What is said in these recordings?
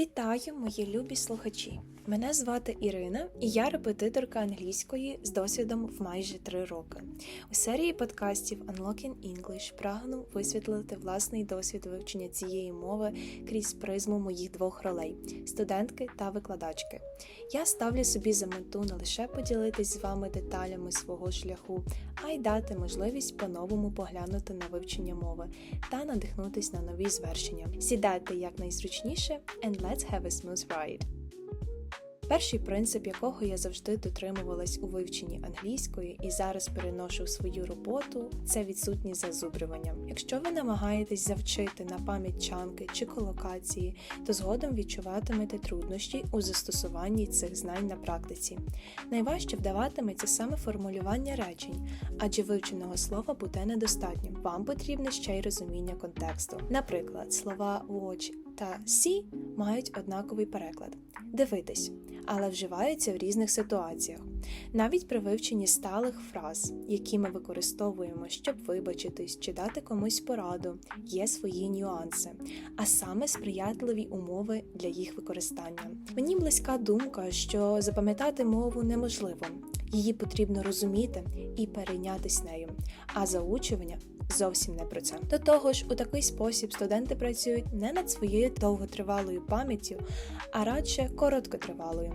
Вітаю, мої любі слухачі! Мене звати Ірина, і я репетиторка англійської з досвідом в майже три роки. У серії подкастів Unlocking English прагну висвітлити власний досвід вивчення цієї мови крізь призму моїх двох ролей студентки та викладачки. Я ставлю собі за мету не лише поділитись з вами деталями свого шляху, а й дати можливість по-новому поглянути на вивчення мови та надихнутись на нові звершення. Сідайте якнайзручніше and let's have a smooth ride! Перший принцип, якого я завжди дотримувалась у вивченні англійської і зараз переношу в свою роботу, це відсутність зазубрювання. Якщо ви намагаєтесь завчити на пам'ять чанки чи колокації, то згодом відчуватимете труднощі у застосуванні цих знань на практиці. Найважче вдаватиметься саме формулювання речень, адже вивченого слова буде недостатньо. Вам потрібне ще й розуміння контексту. Наприклад, слова watch та see мають однаковий переклад дивитись, але вживаються в різних ситуаціях. Навіть при вивченні сталих фраз, які ми використовуємо, щоб вибачитись чи дати комусь пораду, є свої нюанси, а саме сприятливі умови для їх використання. Мені близька думка, що запам'ятати мову неможливо, її потрібно розуміти і перейнятись нею, а заучування зовсім не про це. До того ж, у такий спосіб студенти працюють не над своєю довготривалою пам'яттю, а радше короткотривалою.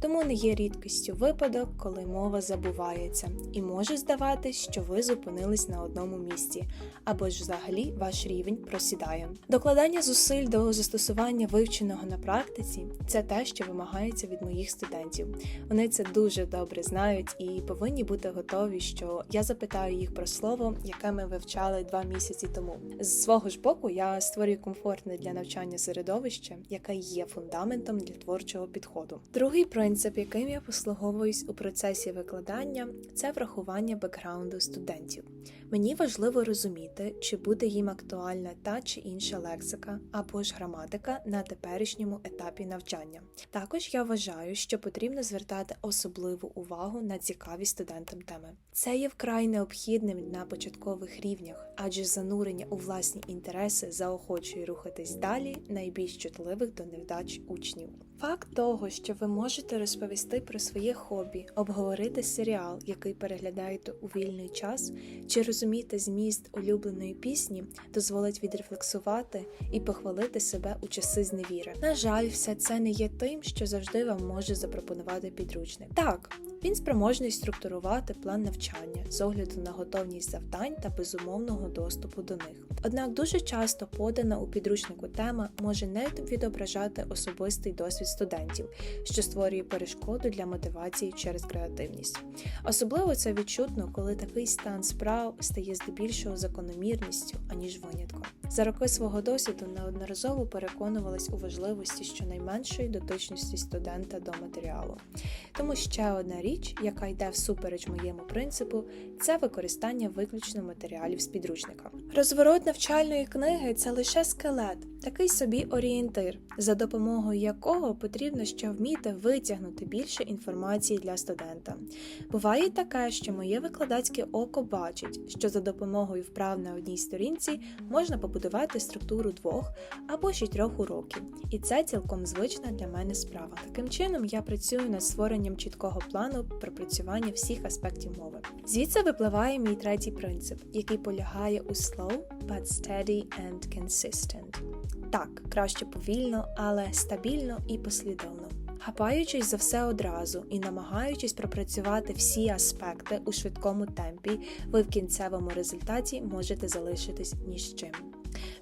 Тому не є рідкістю випадок, коли мова забувається, і може здаватись, що ви зупинились на одному місці, або ж взагалі ваш рівень просідає. Докладання зусиль до застосування вивченого на практиці це те, що вимагається від моїх студентів. Вони це дуже добре знають і повинні бути готові, що я запитаю їх про слово, яке ми вивчали два місяці тому. З свого ж боку, я створюю комфортне для навчання середовище, яке є фундаментом для творчого підходу. Другий принцип, яким я послуговуюсь у процесі викладання, це врахування бекграунду студентів. Мені важливо розуміти, чи буде їм актуальна та чи інша лексика або ж граматика на теперішньому етапі навчання. Також я вважаю, що потрібно звертати особливу увагу на цікаві студентам теми. Це є вкрай необхідним на початкових рівнях, адже занурення у власні інтереси заохочує рухатись далі найбільш чутливих до невдач учнів. Факт того, що ви можете розповісти про своє хобі, обговорити серіал, який переглядаєте у вільний час, чи розуміти зміст улюбленої пісні, дозволить відрефлексувати і похвалити себе у часи зневіри. На жаль, все це не є тим, що завжди вам може запропонувати підручник. Так, він спроможний структурувати план навчання з огляду на готовність завдань та безумовного доступу до них. Однак дуже часто подана у підручнику тема може не відображати особистий досвід студентів, що створює перешкоду для мотивації через креативність. Особливо це відчутно, коли такий стан справ стає здебільшого закономірністю, аніж винятком. За роки свого досвіду неодноразово переконувалась у важливості щонайменшої дотичності студента до матеріалу. Тому ще одна річ, яка йде всупереч моєму принципу, це використання виключно матеріалів з підручника. Розворот навчальної книги це лише скелет, такий собі орієнтир, за допомогою якого потрібно ще вміти витягнути більше інформації для студента. Буває таке, що моє викладацьке око бачить, що за допомогою вправ на одній сторінці можна побудувати структуру двох або ще трьох уроків, і це цілком звична для мене справа. Таким чином я працюю над створенням чіткого плану пропрацювання всіх аспектів мови. Звідси випливає мій третій принцип, який полягає у slow, but steady and consistent. Так, краще повільно, але стабільно і послідовно. Хапаючись за все одразу і намагаючись пропрацювати всі аспекти у швидкому темпі, ви в кінцевому результаті можете залишитись ні з чим.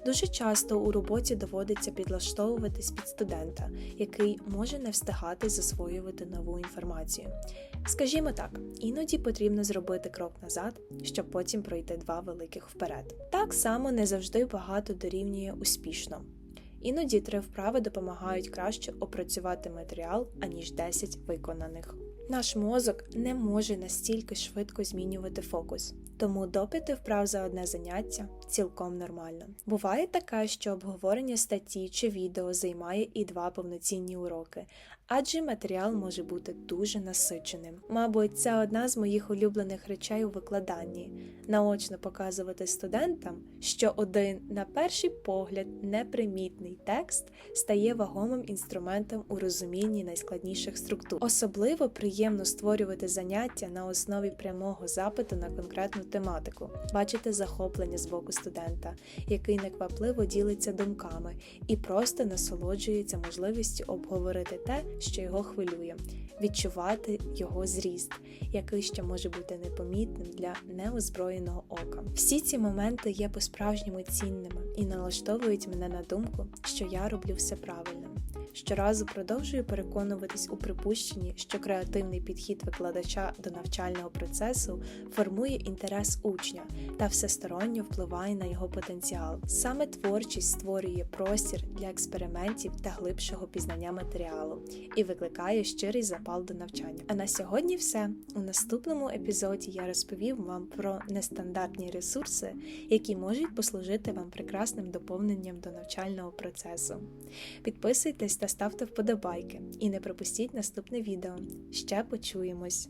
Дуже часто у роботі доводиться підлаштовуватись під студента, який може не встигати засвоювати нову інформацію. Скажімо так, іноді потрібно зробити крок назад, щоб потім пройти два великих вперед. Так само не завжди багато дорівнює успішно. Іноді три вправи допомагають краще опрацювати матеріал, аніж 10 виконаних. Наш мозок не може настільки швидко змінювати фокус. Тому допити вправ за одне заняття цілком нормально. Буває таке, що обговорення статті чи відео займає і два повноцінні уроки, адже матеріал може бути дуже насиченим. Мабуть, це одна з моїх улюблених речей у викладанні наочно показувати студентам, що один, на перший погляд, непримітний текст стає вагомим інструментом у розумінні найскладніших структур. Особливо приємно створювати заняття на основі прямого запиту на конкретну тематику, бачити захоплення з боку студента, який неквапливо ділиться думками і просто насолоджується можливістю обговорити те, що його хвилює, відчувати його зріст, який ще може бути непомітним для неозброєного ока. Всі ці моменти є по-справжньому цінними і налаштовують мене на думку, що я роблю все правильно. Щоразу продовжую переконуватись у припущенні, що креативний підхід викладача до навчального процесу формує інтерес учня та всесторонньо впливає на його потенціал. Саме творчість створює простір для експериментів та глибшого пізнання матеріалу і викликає щирий запал до навчання. А на сьогодні все. У наступному епізоді я розповів вам про нестандартні ресурси, які можуть послужити вам прекрасним доповненням до навчального процесу. Підписуйтесь та ставте вподобайки і не пропустіть наступне відео. Ще почуємось!